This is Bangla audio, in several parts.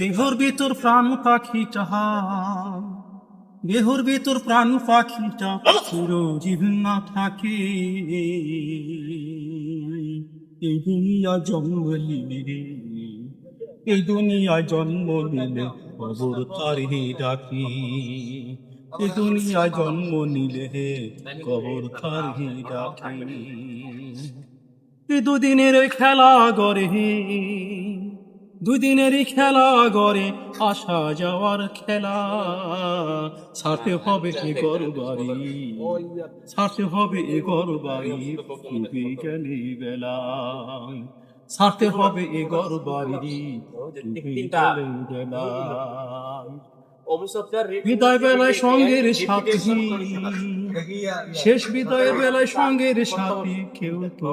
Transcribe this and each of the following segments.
দেহর ভিতর প্রাণ পাখিটা দেহর ভিতর প্রাণ পাখিটা চিরজীব না থাকে। এই দুনিয়া জন্ম নিলে, এই দুনিয়া জন্ম নিলে, কবর তারি ডাকি। এই দুনিয়া জন্ম নিলে, কবর তারি ডাকি। এই দুদিনের খেলা গড়ে দুদিনেরই খেলা গড়ে আসা যাওয়ার খেলা। ছাড়তে হবে এ গর বাড়ি ছাড়তে হবে এ গর বাড়ি ডুবে গেলে বেলা। ছাড়তে হবে এ গর বাড়ি বিদায় বেলায় সঙ্গের সাথী, শেষ বিদায় বেলায় সঙ্গের সাথী, কেউ তো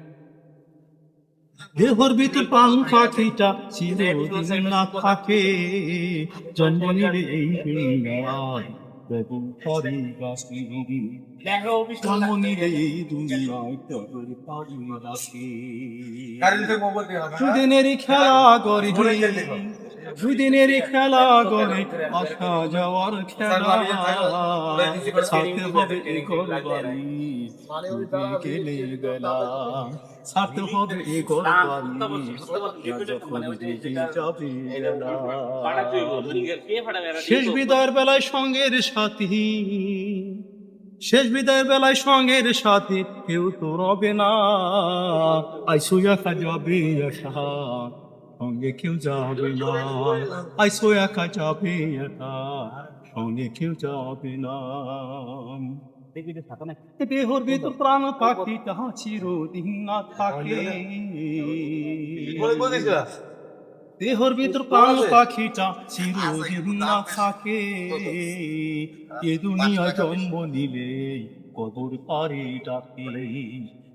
দেহর ভিতর প্রাণ পাখিটা চিরদিন না থাকে জন্ম নিলে এই দুনিয়ায় খেলা গড়ে দুদিনেরই খেলা গড়ে আসা যাওয়ার খেলা। ছাড়তে হবে বাড়ি। গেলে। গেলা হবে বাড়ি। ডুবে যাবে গেলা। শেষ বিদায়ের বেলায় সঙ্গের সাথী। শেষ বিদায়ের বেলায় সঙ্গের সাথী কেউ তো রবে না। আইসো একা যাবে একা সঙ্গে কেউ যাবে না। আইসো একা যাবে একা সঙ্গে কেউ যাবে না। দেহর ভিতর প্রাণ পাখি তাহা চিরদিন না থাকে। দেহর ভিতর প্রাণ পাখিটা চিরদিন না থাকে। এ দুনিয়া জন্ম নিলে কবর পারে ডাকে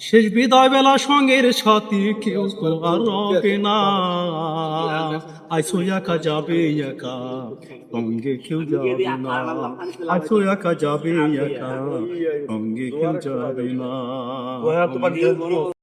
শেষ বিদায় বেলা সঙ্গের সাথে কেউ আর রবে না। আইসো একা যাবে একা, সঙ্গে কেউ যাবে না। আইসো একা যাবে একা, সঙ্গে কেউ যাবে না।